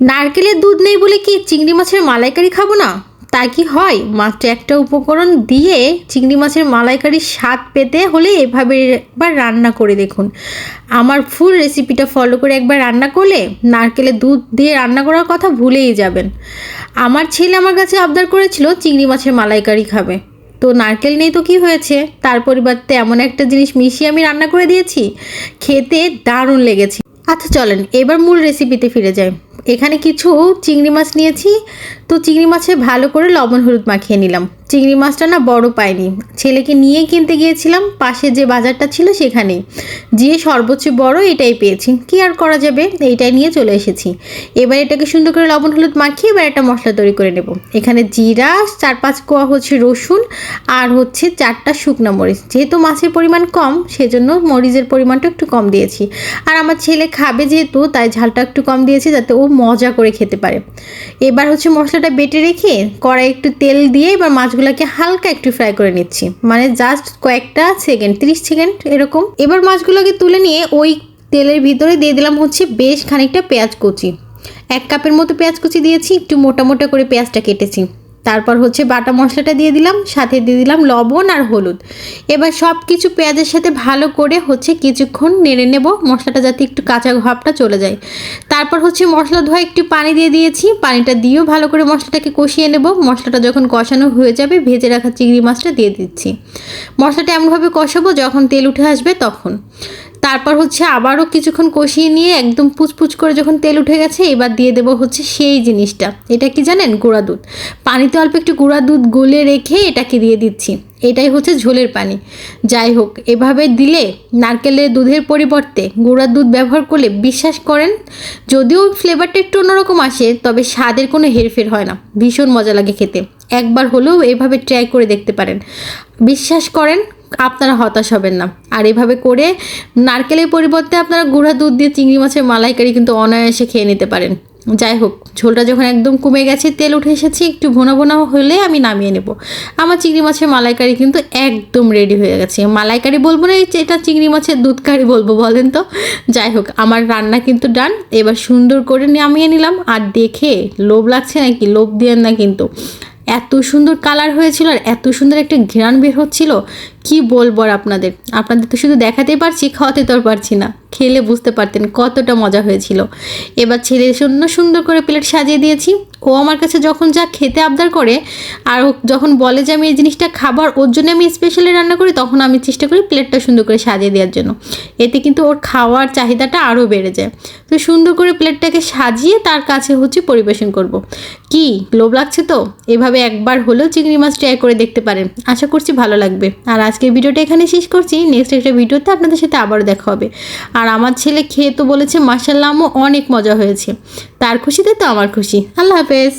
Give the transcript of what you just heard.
নারকেলের দুধ নেই বলে কি চিংড়ি মাছের মালাইকারি খাব না? তা কি হয়? মাত্র একটা উপকরণ দিয়ে চিংড়ি মাছের মালাইকারির স্বাদ পেতে হলে এভাবে একবার রান্না করে দেখুন। আমার ফুল রেসিপিটা ফলো করে একবার রান্না করলে নারকেলের দুধ দিয়ে রান্না করার কথা ভুলেই যাবেন। আমার ছেলে আমার কাছে আবদার করেছিল চিংড়ি মাছের মালাইকারি খাবে। তো নারকেল নেই তো কি হয়েছে? তার পরিবর্তে এমন একটা জিনিস মিশিয়ে আমি রান্না করে দিয়েছি। খেতে দারুণ লেগেছে। আচ্ছা চলেন, এবার মূল রেসিপিতে ফিরে যাই। এখানে কিছু চিংড়ি মাছ নিয়েছি। তো চিংড়ি মাছে ভালো করে লবণ হলুদ মাখিয়ে নিলাম। চিংড়ি মাছটা না বড় পাইনি। ছেলেকে নিয়ে কিনতে গিয়েছিলাম, পাশে যে বাজারটা ছিল সেখানেই। যে সর্বোচ্চ বড় এটাই পেয়েছি। কি আর করা যাবে? এইটাই নিয়ে চলে এসেছি। এবার এটাকে সুন্দর করে লবণ হলুদ মাখিয়ে এবার একটা মশলা তৈরি করে নেব। এখানে জিরা চার পাঁচ কোয়া হচ্ছে রসুন আর হচ্ছে চারটা শুকনো মরিচ। যেহেতু মাছের পরিমাণ কম, সেজন্য মরিচের পরিমাণটা একটু কম দিয়েছি। আর আমার ছেলে খাবে যেহেতু, তাই ঝালটা একটু কম দিয়েছি যাতে ও মজা করে খেতে পারে। এবার হচ্ছে মশলাটা বেটে রেখে কড়াই একটু তেল দিয়ে এবার মাছগুলোকে হালকা একটু ফ্রাই করে নিচ্ছি। মানে জাস্ট কয়েকটা সেকেন্ড তিরিশ সেকেন্ড এরকম। এবার মাছগুলোকে তুলে নিয়ে ওই তেলের ভিতরে দিয়ে দিলাম হচ্ছে বেশ খানিকটা পেঁয়াজ কুচি। এক কাপের মতো পেঁয়াজ কুচি দিয়েছি, একটু মোটা মোটা করে পেঁয়াজটা কেটেছি। তারপর হচ্ছে বাটা মশলাটা দিয়ে দিলাম, সাথে দিয়ে দিলাম লবণ আর হলুদ। এবার সব কিছু পেঁয়াজের সাথে ভালো করে হচ্ছে কিছুক্ষণ নেড়ে নেব, মশলাটা যাতে একটু কাঁচা ভাবটা চলে যায়। তারপর হচ্ছে মশলা ধোয়া একটু পানি দিয়ে দিয়েছি, পানিটা দিয়েও ভালো করে মশলাটাকে কষিয়ে নেব। মশলাটা যখন কষানো হয়ে যাবে, ভেজে রাখা চিংড়ি মাছটা দিয়ে দিচ্ছি। মশলাটা এমনভাবে কষাবো যখন তেল উঠে আসবে তখন। তারপর হচ্ছে আবারও কিছুক্ষণ কষিয়ে নিয়ে একদম পুচপুচ করে যখন তেল উঠে গেছে, এবার দিয়ে দেবো হচ্ছে সেই জিনিসটা। এটা কি জানেন? গুঁড়া দুধ। পানিতে অল্প একটু গুঁড়া দুধ গুলে রেখে এটাকে দিয়ে দিচ্ছি। এটাই হচ্ছে ঝোলের পানি। যাই হোক, এভাবে দিলে নারকেলের দুধের পরিবর্তে গুঁড়া দুধ ব্যবহার করলে বিশ্বাস করেন, যদিও ফ্লেভারটা একটু অন্যরকম আসে, তবে স্বাদের কোনো হেরফের হয় না। ভীষণ মজা লাগে খেতে। একবার হলেও এভাবে ট্রাই করে দেখতে পারেন। বিশ্বাস করেন আপনারা হতাশ হবেন না। আর এভাবে করে নারকেলের পরিবর্তে আপনারা গুঁড়া দুধ দিয়ে চিংড়ি মাছের মালাইকারি কিন্তু অনায়াসে খেয়ে নিতে পারেন। যাই হোক, ঝোলটা যখন একদম কমে গেছে, তেল উঠে এসেছে, একটু ভোনা ভোনা হলে আমি নামিয়ে নেব। আমার চিংড়ি মাছের মালাইকারি কিন্তু একদম রেডি হয়ে গেছে। মালাইকারি বলব না এটা চিংড়ি মাছের দুধ কারি বলব, বলেন তো। যাই হোক, আমার রান্না কিন্তু ডান এবার সুন্দর করে নামিয়ে নিলাম। আর দেখে লোভ লাগছে নাকি? লোভ দিয়েন না কিন্তু। এত সুন্দর কালার হয়েছিল আর এত সুন্দর একটা ঘ্রাণ বের হচ্ছিল কি বলব আর আপনাদের? আপনাদের তো শুধু দেখাতেই পারছি, খাওয়াতে তো আর পারছি না। খেলে বুঝতে পারতেন কতটা মজা হয়েছিল। এবার ছেলের জন্য সুন্দর করে প্লেট সাজিয়ে দিয়েছি। ও আমার কাছে যখন যা খেতে আবদার করে, আর যখন বলে যে আমি এই জিনিসটা খাবার ওর জন্য আমি স্পেশালি রান্না করি, তখন আমি চেষ্টা করি প্লেটটা সুন্দর করে সাজিয়ে দেওয়ার জন্য। এতে কিন্তু ওর খাওয়ার চাহিদাটা আরও বেড়ে যায়। তো সুন্দর করে প্লেটটাকে সাজিয়ে তার কাছে হচ্ছে পরিবেশন করব। কি? লোভ লাগছে তো? এভাবে একবার হলেও চিংড়ি মাছ ট্রাই করে দেখতে পারেন। আশা করছি ভালো লাগবে। আর আজকের ভিডিওটা এখানে শেষ করছি। নেক্সট একটা ভিডিওতে আপনাদের সাথে আবারও দেখা হবে। আর আমার ছেলে খেয়ে তো বলেছে মাসাল্লামও অনেক মজা হয়েছে। তার খুশিতে তো আমার খুশি। আল্লাহ হাফেজ।